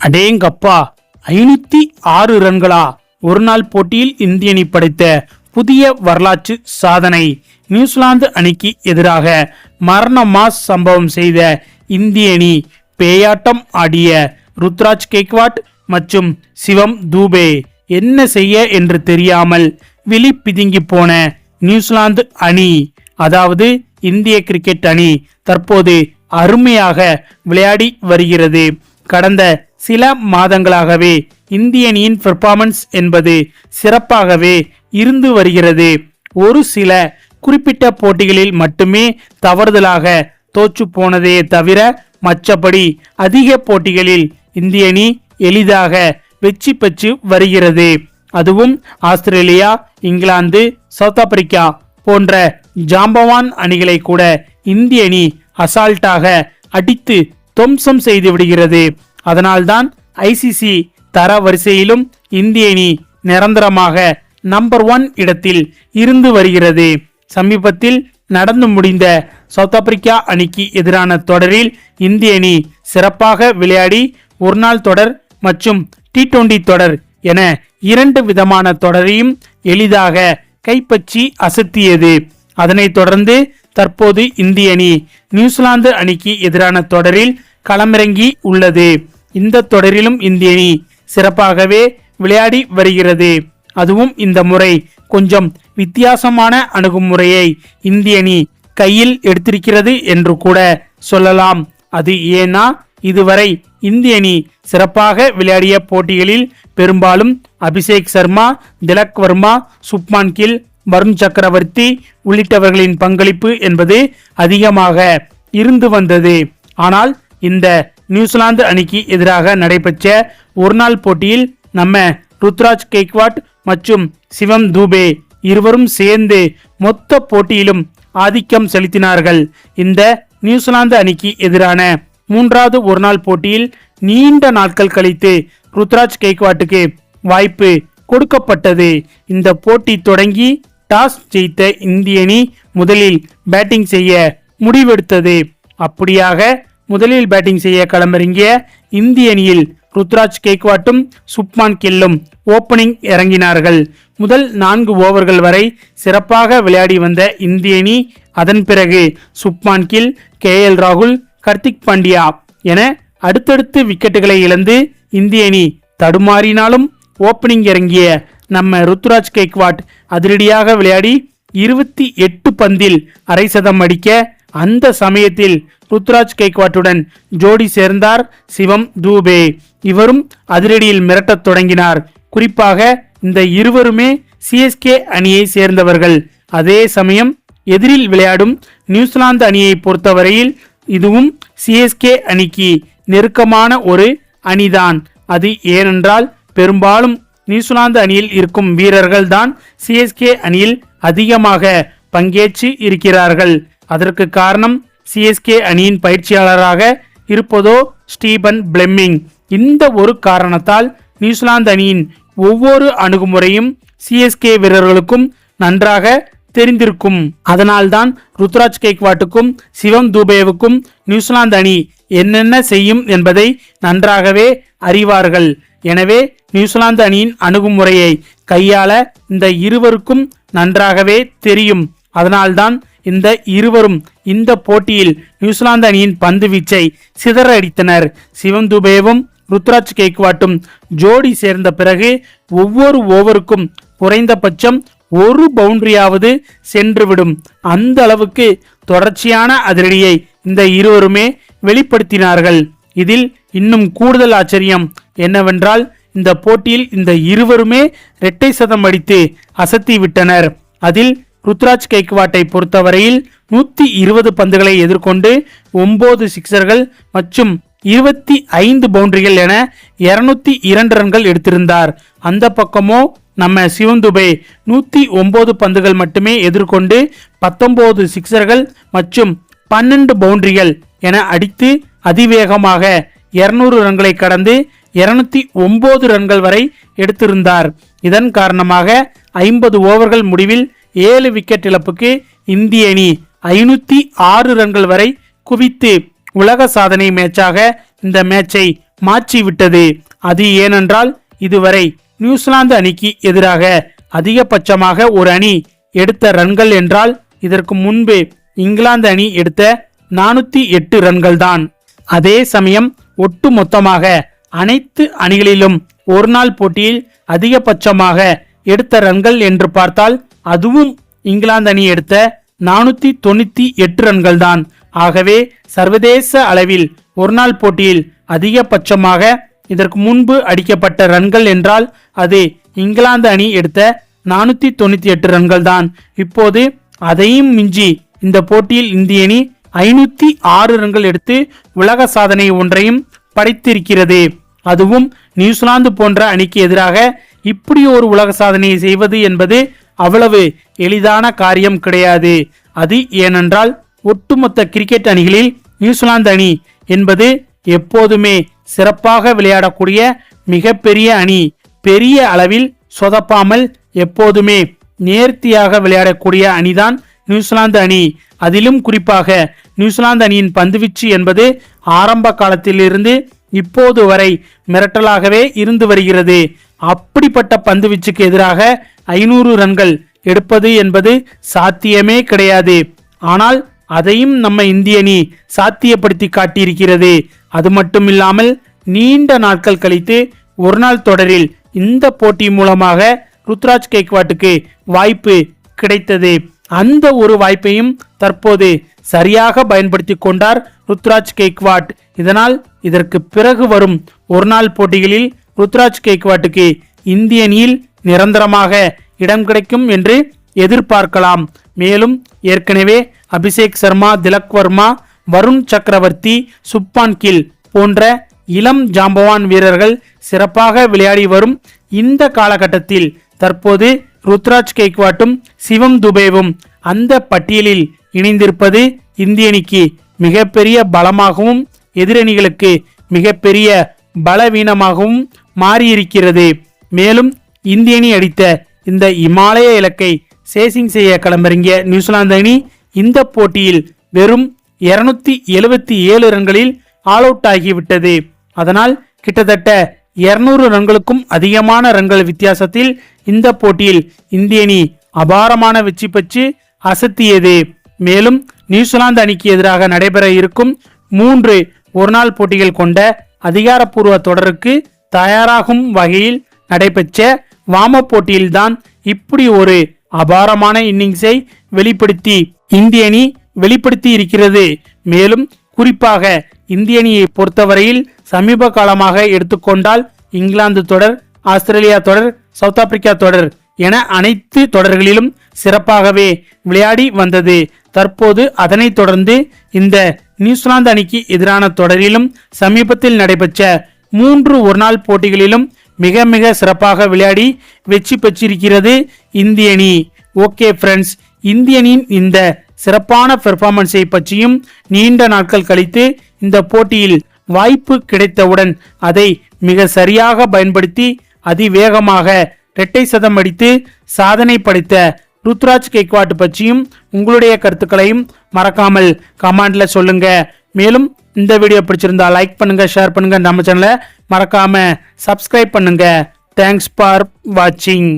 அடேங்கப்பா ஐநூத்தி ஆறு ரன்களா? ஒரு நாள் போட்டியில் இந்திய அணி படைத்த புதிய வரலாற்று சாதனை நியூசிலாந்து அணிக்கு எதிராக மரண மாஸ் சம்பவம் செய்த இந்திய அணி பேயாட்டம் ஆடிய ருத்ராஜ் கேக்வாட் மற்றும் சிவம் தூபே என்ன செய்ய என்று தெரியாமல் விழி பிதுங்கி போன நியூசிலாந்து அணி அதாவது இந்திய கிரிக்கெட் அணி தற்போது அருமையாக விளையாடி வருகிறது. கடந்த சில மாதங்களாகவே இந்திய அணியின் பெர்ஃபார்மன்ஸ் என்பது சிறப்பாகவே இருந்து வருகிறது. ஒரு சில குறிப்பிட்ட போட்டிகளில் மட்டுமே தவறுதலாக தோற்று போனதே தவிர மற்றபடி அதிக போட்டிகளில் இந்திய அணி எளிதாக வெற்றி பெற்று வருகிறது. அதுவும் ஆஸ்திரேலியா இங்கிலாந்து சவுத் ஆப்பிரிக்கா போன்ற ஜாம்பவான் அணிகளை கூட இந்திய அணி அசால்ட்டாக அடித்து துவம்சம் செய்து விடுகிறது. அதனால்தான் ஐசிசி தர வரிசையிலும் இந்திய அணி நிரந்தரமாக நம்பர் ஒன் இடத்தில் இருந்து வருகிறது. சமீபத்தில் நடந்து முடிந்த சவுத் ஆப்பிரிக்கா அணிக்கு எதிரான தொடரில் இந்திய அணி சிறப்பாக விளையாடி ஒருநாள் தொடர் மற்றும் டி டுவெண்டி தொடர் என இரண்டு விதமான தொடரையும் எளிதாக கைப்பற்றி அசத்தியது. அதனைத் தொடர்ந்து தற்போது இந்திய அணி நியூசிலாந்து அணிக்கு எதிரான தொடரில் களமிறங்கி உள்ளது. இந்த தொடரிலும் இந்திய அணி சிறப்பாகவே விளையாடி வருகிறது. அதுவும் இந்த முறை கொஞ்சம் வித்தியாசமான அணுகுமுறையை இந்திய அணி கையில் எடுத்திருக்கிறது என்று கூட சொல்லலாம். அது ஏன்னா இதுவரை இந்திய அணி சிறப்பாக விளையாடிய போட்டிகளில் பெரும்பாலும் அபிஷேக் சர்மா திலக் வர்மா சுப்மான் கில் வருண் சக்கரவர்த்தி உள்ளிட்டவர்களின் பங்களிப்பு என்பது அதிகமாக இருந்து வந்தது. ஆனால் இந்த நியூசிலாந்து அணிக்கு எதிராக நடைபெற்ற ஒருநாள் போட்டியில் நம்ம ருத்ராஜ் கேக்வாட் மற்றும் சிவம் தூபே இருவரும் சேர்ந்து மொத்த போட்டியிலும் ஆதிக்கம் செலுத்தினார்கள். இந்த நியூசிலாந்து அணிக்கு எதிரான மூன்றாவது ஒருநாள் போட்டியில் நீண்ட நாட்கள் கழித்து ருத்ராஜ் கெய்க்வாட்டுக்கு வாய்ப்பு கொடுக்கப்பட்டது. இந்த போட்டி தொடங்கி டாஸ் ஜெயித்த இந்திய அணி முதலில் பேட்டிங் செய்ய முடிவெடுத்தது. அப்படியாக முதலில் பேட்டிங் செய்ய களமிறங்கிய இந்திய அணியில் ருத்ராஜ் கேக்வாட்டும் சுப்மான் கில்லும் ஓப்பனிங் இறங்கினார்கள். முதல் நான்கு ஓவர்கள் வரை சிறப்பாக விளையாடி வந்த இந்திய அணி அதன் பிறகு சுப்மான் கில் கே எல் ராகுல் கர்த்திக் பாண்டியா என அடுத்தடுத்து விக்கெட்டுகளை இழந்து இந்திய அணி தடுமாறினாலும் ஓப்பனிங் இறங்கிய நம்ம ருத்ராஜ் கேக்வாட் அதிரடியாக விளையாடி இருபத்தி எட்டு பந்தில் அரை சதம் அடிக்க அந்த சமயத்தில் ருத்ராஜ் கேக்வாட்டுடன் ஜோடி சேர்ந்தார் சிவம் தூபே. இவரும் அதிரடியில் மிரட்டத் தொடங்கினார். குறிப்பாக இந்த இருவருமே சிஎஸ்கே அணியை சேர்ந்தவர்கள். அதே சமயம் எதிரில் விளையாடும் நியூசிலாந்து அணியை பொறுத்தவரையில் இதுவும் சிஎஸ்கே அணிக்கு நெருக்கமான ஒரு அணிதான். அது ஏனென்றால் பெரும்பாலும் நியூசிலாந்து அணியில் இருக்கும் வீரர்கள் தான் சிஎஸ்கே அணியில் அதிகமாக பங்கேற்று இருக்கிறார்கள். அதற்கு காரணம் சிஎஸ்கே அணியின் பயிற்சியாளராக இருப்பதோ ஸ்டீபன் பிளெம்மிங். இந்த ஒரு காரணத்தால் நியூசிலாந்து அணியின் ஒவ்வொரு அணுகுமுறையும் சிஎஸ்கே வீரர்களுக்கும் நன்றாக தெரிந்திருக்கும். அதனால்தான் ருத்ராஜ் கேக்வாட்டுக்கும் சிவம் தூபேவுக்கும் நியூசிலாந்து அணி என்னென்ன செய்யும் என்பதை நன்றாகவே அறிவார்கள். எனவே நியூசிலாந்து அணியின் அணுகுமுறையை கையாள இந்த இருவருக்கும் நன்றாகவே தெரியும். அதனால்தான் இந்த இருவரும் இந்த போட்டியில் நியூசிலாந்து அணியின் பந்து வீச்சை சிதறடித்தனர் சிவம் துபேவும் ருத்ராஜ் கேக்வாட்டும் ஜோடி சேர்ந்த பிறகு ஒவ்வொரு ஓவருக்கும் குறைந்தபட்சம் ஒரு பவுண்டரியாவது சென்றுவிடும். அந்த அளவுக்கு தொடர்ச்சியான அதிரடியை இந்த இருவருமே வெளிப்படுத்தினார்கள். இதில் இன்னும் கூடுதல் ஆச்சரியம் என்னவென்றால் இந்த போட்டியில் இந்த இருவருமே இரட்டை சதம் அடித்து அசத்தி விட்டனர். அதில் ருத்ராஜ் கைக்வாட்டை பொறுத்தவரையில் நூத்தி இருபது பந்துகளை எதிர்கொண்டு ஒன்பது சிக்சர்கள் மற்றும் இருபத்தி ஐந்து பவுண்டரிகள் என இருநூத்தி இரண்டு ரன்கள் எடுத்திருந்தார். அந்த பக்கமோ நம்ம சிவந்துபே நூத்தி ஒன்பது பந்துகள் மட்டுமே எதிர்கொண்டு பத்தொன்பது சிக்சர்கள் மற்றும் பன்னெண்டு பவுண்டரிகள் என அடித்து அதிவேகமாக இருநூறு ரன்களை கடந்து இருநூத்தி ஒன்பது ரன்கள் வரை எடுத்திருந்தார். இதன் காரணமாக ஐம்பது ஓவர்கள் முடிவில் ஏழு விக்கெட் இழப்புக்கு இந்திய அணி ஐநூத்தி ஆறு ரன்கள் வரை குவித்து உலக சாதனை மேட்சாக இந்த மேட்சை மாற்றிவிட்டது. அது ஏனென்றால் இதுவரை நியூசிலாந்து அணிக்கு எதிராக அதிகபட்சமாக ஒரு அணி எடுத்த ரன்கள் என்றால் இதற்கு முன்பு இங்கிலாந்து அணி எடுத்த நானூத்தி எட்டு ரன்கள் தான் அதே சமயம் ஒட்டு மொத்தமாக அனைத்து அணிகளிலும் ஒரு நாள் போட்டியில் அதிகபட்சமாக எடுத்த ரன்கள் என்று பார்த்தால் அதுவும் இங்கிலாந்து அணி எடுத்த நானூத்தி தொண்ணூத்தி எட்டு ரன்கள் தான் ஆகவே சர்வதேச அளவில் ஒரு நாள் போட்டியில் அதிகபட்சமாக இதற்கு முன்பு அடிக்கப்பட்ட ரன்கள் என்றால் அது இங்கிலாந்து அணி எடுத்த நானூத்தி தொண்ணூத்தி எட்டு ரன்கள் தான் இப்போது அதையும் மிஞ்சி இந்த போட்டியில் இந்திய அணி ஐநூத்தி ஆறு ரன்கள் எடுத்து உலக சாதனை ஒன்றையும் படைத்திருக்கிறது. அதுவும் நியூசிலாந்து போன்ற அணிக்கு எதிராக இப்படி ஒரு உலக சாதனையை செய்வது என்பது அவ்வளவு எளிதான காரியம் கிடையாது. அது ஏனென்றால் ஒட்டுமொத்த கிரிக்கெட் அணிகளில் நியூசிலாந்து அணி என்பது எப்போதுமே சிறப்பாக விளையாடக்கூடிய மிகப்பெரிய அணி. பெரிய அளவில் சொதப்பாமல் எப்போதுமே நேர்த்தியாக விளையாடக்கூடிய அணிதான் நியூசிலாந்து அணி. அதிலும் குறிப்பாக நியூசிலாந்து அணியின் பந்துவீச்சு என்பது ஆரம்ப காலத்திலிருந்து இப்போது வரை மிரட்டலாகவே இருந்து வருகிறது. அப்படிப்பட்ட பந்துவீச்சுக்கு எதிராக ஐநூறு ரன்கள் எடுப்பது என்பது சாத்தியமே கிடையாது. ஆனால் அதையும் நம்ம இந்திய அணி சாத்தியப்படுத்தி காட்டியிருக்கிறது. அது மட்டும் இல்லாமல் நீண்ட நாட்கள் கழித்து ஒரு நாள் தொடரில் இந்த போட்டி மூலமாக ருத்ராஜ் கேக்வாட்டுக்கு வாய்ப்பு கிடைத்தது. அந்த ஒரு வாய்ப்பையும் தற்போது சரியாக பயன்படுத்தி கொண்டார் ருத்ராஜ் கேக்வாட் இதனால் இதற்கு பிறகு வரும் ஒரு நாள் போட்டிகளில் ருத்ராஜ் கேக்வாட்டுக்கு இந்திய அணியில் நிரந்தரமாக இடம் கிடைக்கும் என்று எதிர்பார்க்கலாம். மேலும் ஏற்கனவே அபிஷேக் சர்மா திலக் வர்மா வருண் சக்கரவர்த்தி சுப்பான் கில் போன்ற இளம் ஜாம்பவான் வீரர்கள் சிறப்பாக விளையாடி வரும் இந்த காலகட்டத்தில் தற்போது ருத்ராஜ் கெய்க்வாட்டும் சிவம் துபேவும் அந்த பட்டியலில் இணைந்திருப்பது இந்திய அணிக்கு மிகப்பெரிய பலமாகவும் எதிரணிகளுக்கு மிகப்பெரிய பலவீனமாகவும் மாறியிருக்கிறது. மேலும் இந்திய அணி அடித்த இந்த இமாலய இலக்கை சேசிங் செய்ய களமிறங்கிய நியூசிலாந்து அணி இந்த போட்டியில் வெறும் இருநூத்தி எழுபத்தி ஏழு ரன்களில் ஆல் அவுட் ஆகிவிட்டது. அதனால் கிட்டத்தட்ட இருநூறு ரன்களுக்கும் அதிகமான ரன்கள் வித்தியாசத்தில் இந்த போட்டியில் இந்திய அணி அபாரமான வெற்றி பெற்று அசத்தியது. மேலும் நியூசிலாந்து அணிக்கு எதிராக நடைபெற இருக்கும் மூன்று ஒருநாள் போட்டிகள் கொண்ட அதிகாரப்பூர்வ தொடருக்கு தயாராகும் வகையில் நடைபெற்ற வாம போட்டியில்தான் இப்படி ஒரு அபாரமான இன்னிங்ஸை வெளிப்படுத்தி இந்திய அணி வெளிப்படுத்தி இருக்கிறது மேலும் குறிப்பாக இந்திய அணியை பொறுத்தவரையில் சமீப காலமாக எடுத்துக்கொண்டால் இங்கிலாந்து தொடர் ஆஸ்திரேலியா தொடர் சவுத் ஆப்பிரிக்கா தொடர் என அனைத்து தொடர்களிலும் சிறப்பாகவே விளையாடி வந்தது. தற்போது அதனைத் தொடர்ந்து இந்த நியூசிலாந்து அணிக்கு எதிரான தொடரிலும் சமீபத்தில் நடைபெற்ற மூன்று ஒருநாள் போட்டிகளிலும் மிக மிக சிறப்பாக விளையாடி வெற்றி பெற்றிருக்கிறது இந்திய அணி. ஓகே ஃப்ரெண்ட்ஸ் இந்திய அணியின் இந்த சிறப்பான பெர்ஃபார்மன்ஸை பற்றியும் நீண்ட நாட்கள் கழித்து இந்த போட்டியில் வாய்ப்பு கிடைத்தவுடன் அதை மிக சரியாக பயன்படுத்தி அதிவேகமாக இரட்டை சதம் அடித்து சாதனை படைத்த ருத்ராஜ் கெக்வாட் பற்றியும் உங்களுடைய கருத்துக்களையும் மறக்காமல் கமெண்ட்ல சொல்லுங்க. மேலும் இந்த வீடியோ பிடிச்சிருந்தா லைக் பண்ணுங்க ஷேர் பண்ணுங்க. நம்ம சேனலை மறக்காம சப்ஸ்கிரைப் பண்ணுங்க. தேங்க்ஸ் ஃபார் வாட்சிங்